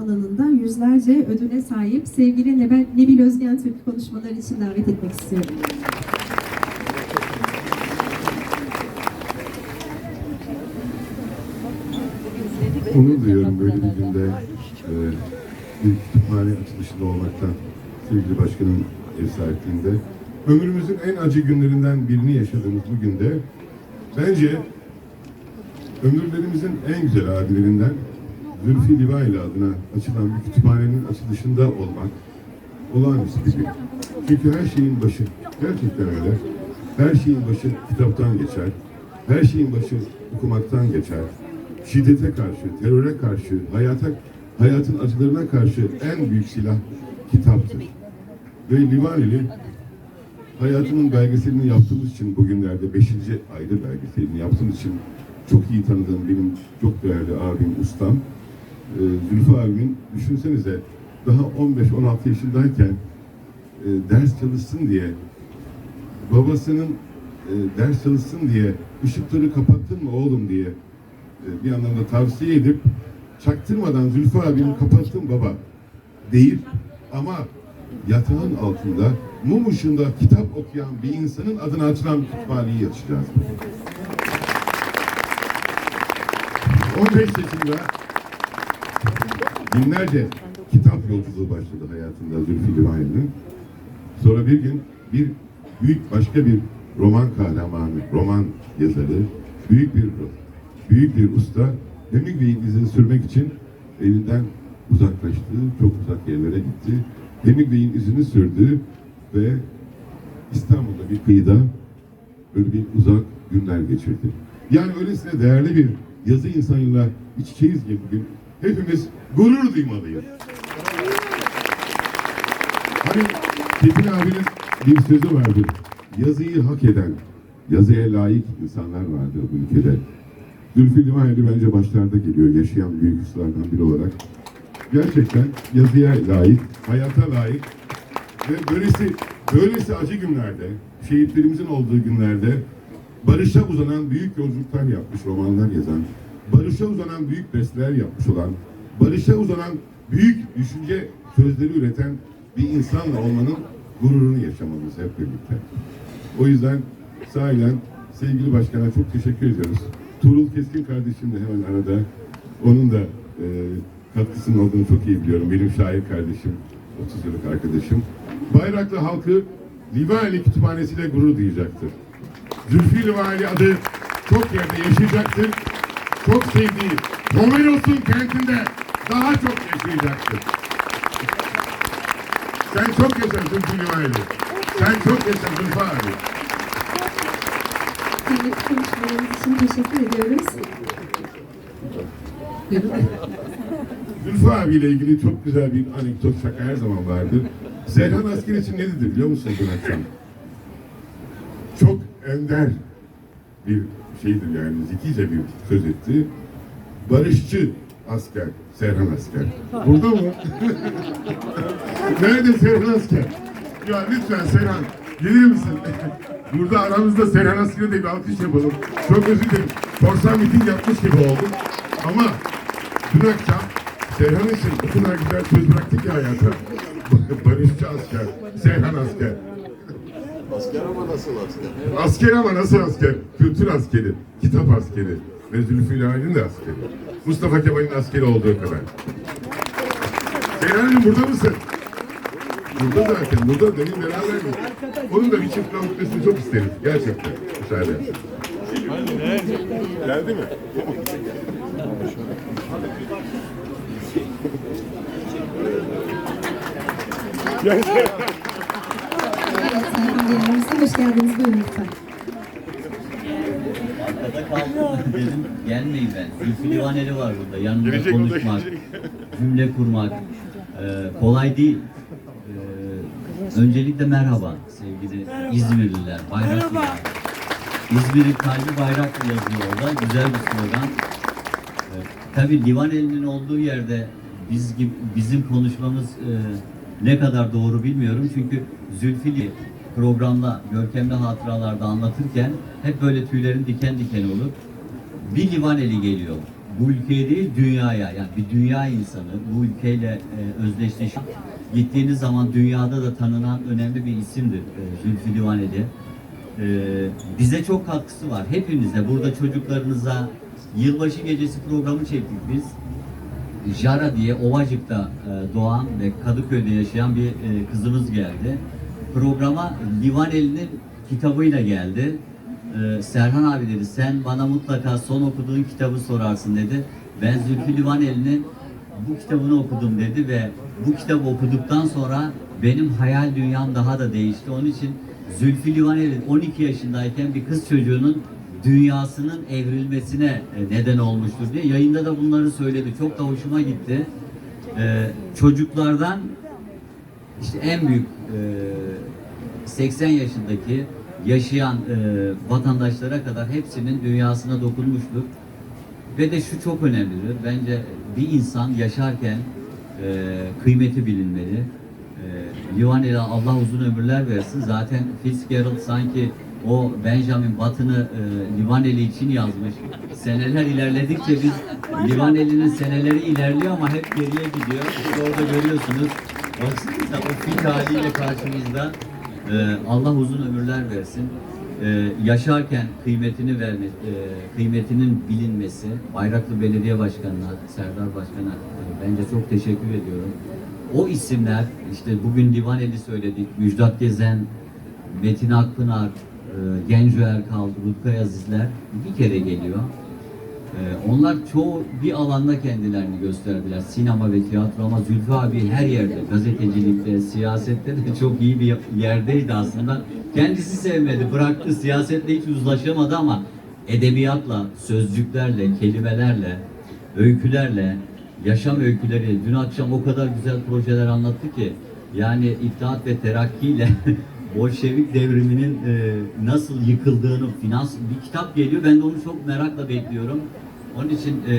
alanında yüzlerce ödüle sahip sevgili Nebil Özgen Türk konuşmaları için davet etmek istiyorum. Onur duyuyorum böyle bir günde e, bir kütüphane açılışında olmaktan sevgili başkanın ev sahipliğinde. Ömrümüzün en acı günlerinden birini yaşadığımız bu günde bence ömürlerimizin en güzel abilerinden Zülfü Livaeli adına açılan bir kütüphanenin açılışında olmak olağanüstü bir gün. Çünkü her şeyin başı, gerçekten öyle. Her şeyin başı kitaptan geçer. Her şeyin başı okumaktan geçer. Şiddete karşı, teröre karşı, hayata, hayatın acılarına karşı en büyük silah kitaptır. Ve Livaneli hayatımın belgeselini yaptığımız için bugünlerde 5. ayda belgeselini yaptığımız için çok iyi tanıdığım benim çok değerli abim, ustam e, Zülfü abimin düşünsenize daha 15-16 yaşındayken e, ders çalışsın diye babasının e, ders çalışsın diye ışıkları kapattın mı oğlum diye e, bir anlamda tavsiye edip çaktırmadan Zülfü abinin kapattım baba değil ama yatağın altında mum ışığında kitap okuyan bir insanın adına açılan kütüphaneyi açacağız. 15 yaşında binlerce kitap yolculuğu başladı hayatında Zülfü Livaneli'nin. Sonra bir gün bir büyük başka bir roman kahramanı, roman yazarı, büyük bir büyük bir usta Hemingway'in izini sürmek için evinden uzaklaştı, çok uzak yerlere gitti. Hemingway'in izini sürdü ve İstanbul'da bir kıyıda böyle bir uzak günler geçirdi. Yani öylesine değerli bir yazı insanıyla iç içeyiz ki bugün hepimiz gurur duymalıyız. Hani Tekin abinin bir sözü vardır. Yazıyı hak eden, yazıya layık insanlar vardır bu ülkede. Zülfü Livaneli bence başlarda geliyor yaşayan büyük ustalardan biri olarak. Gerçekten yazıya layık, hayata layık ve böylesi, böylesi acı günlerde, şehitlerimizin olduğu günlerde barışa uzanan büyük yolculuklar yapmış, romanlar yazan, barışa uzanan büyük besteler yapmış olan, barışa uzanan büyük düşünce sözleri üreten bir insanla olmanın gururunu yaşamamız hep birlikte. O yüzden sahiden sevgili başkana çok teşekkür ediyoruz. Tuğrul Keskin kardeşim de hemen arada. Onun da e, katkısının olduğunu çok iyi biliyorum. Benim şair kardeşim, 30 yıllık arkadaşım. Bayraklı halkı Livaneli Kütüphanesi'yle gurur duyacaktır. Zülfü Livaneli adı çok yerde yaşayacaktır. Çok sevdiği Homeros'un kentinde daha çok yaşayacaktır. Sen çok yaşa Zülfü Livaneli. Sen çok yaşa Zülfü abi. Kıymetli konuşmalarınız için teşekkür ediyoruz. Zülfü abiyle ilgili çok güzel bir anekdot şaka her zaman vardır. Serhan asker için ne dedi biliyor musun dün akşam? Çok ender bir şeydir yani zekice bir söz etti. Barışçı asker, Serhan asker. Burada mı? Nerede Serhan asker? Ya lütfen Serhan, gelir misin? Burada aramızda Serhan askeri de bir alkış yapalım. Çok özür dilerim. Korsan miting yapmış gibi oldum. Ama dün akşam Serhan için o kadar güzel söz bıraktık ya hayata. Barışçı asker, Serhan asker. Asker ama nasıl asker? Asker ama nasıl asker? Kültür askeri, kitap askeri ve Zülfü Livaneli'nin de askeri. Mustafa Kemal'in askeri olduğu kadar. Serhan'cığım burada mısın? Burada zaten, burada demin beraber mi? Onun da bir çift kavuklusunu çok isteriz. Gerçekten. Müsaade. Geldi mi? Evet, Bey'imize hoş geldiniz. Buyurun lütfen. Arkada kaldım. Dedim gelmeyin ben. Zülfü Livaneli var burada. Yanında Gelecek, o da konuşmak, cümle kurmak e, kolay değil. E, öncelikle merhaba sevgili İzmirliler, Bayraklılar. İzmir'in kalbi Bayraklı yazıyor orada. Güzel bir slogan. E, tabii Livaneli'nin olduğu yerde biz gibi, bizim konuşmamız e, ne kadar doğru bilmiyorum. Çünkü Zülfü programda Görkemli Hatıralarda anlatırken hep böyle tüylerin diken diken olur. Bir Livaneli geliyor. bu ülkeye değil dünyaya yani bir dünya insanı bu ülkeyle e, özdeşleşip gittiğiniz zaman dünyada da tanınan önemli bir isimdir e, Zülfü Livaneli. E, bize çok katkısı var. Hepinize burada çocuklarınıza yılbaşı gecesi programı çektik biz. Jara diye Ovacık'ta e, doğan ve Kadıköy'de yaşayan bir e, kızımız geldi. Programa Livaneli'nin kitabıyla geldi. E, Serhan abi dedi sen bana mutlaka son okuduğun kitabı sorarsın dedi. Ben Zülfü Livaneli'nin bu kitabını okudum dedi ve bu kitabı okuduktan sonra benim hayal dünyam daha da değişti. Onun için Zülfü Livaneli 12 yaşındayken bir kız çocuğunun dünyasının evrilmesine e, neden olmuştur diye yayında da bunları söyledi. Çok da hoşuma gitti. Ee, çocuklardan işte en büyük e, 80 yaşındaki yaşayan e, vatandaşlara kadar hepsinin dünyasına dokunmuştur. Ve de şu çok önemlidir. Bence bir insan yaşarken e, kıymeti bilinmeli. E, Livaneli Allah uzun ömürler versin. Zaten Fitzgerald sanki o Benjamin Button'ı e, Livaneli için yazmış. Seneler ilerledikçe biz Livaneli'nin seneleri ilerliyor ama hep geriye gidiyor. İşte orada görüyorsunuz. Baksanıza o fit haliyle karşımızda. E, Allah uzun ömürler versin. Ee, yaşarken kıymetini verme, e, kıymetinin bilinmesi, Bayraklı Belediye Başkanı'na, Serdar Başkan'a e, bence çok teşekkür ediyorum. O isimler, işte bugün Divaneli söyledik, Müjdat Gezen, Metin Akpınar, e, Genco Erkal, Rutkay Azizler bir kere geliyor. Ee, onlar çoğu bir alanda kendilerini gösterdiler. Sinema ve tiyatro ama Zülfü abi her yerde, gazetecilikte, siyasette de çok iyi bir yerdeydi aslında. Kendisi sevmedi, bıraktı, siyasetle hiç uzlaşamadı ama edebiyatla, sözcüklerle, kelimelerle, öykülerle, yaşam öyküleri, dün akşam o kadar güzel projeler anlattı ki, yani İttihat ve Terakki'yle Bolşevik devriminin e, nasıl yıkıldığını, finans bir kitap geliyor. Ben de onu çok merakla bekliyorum. Onun için e,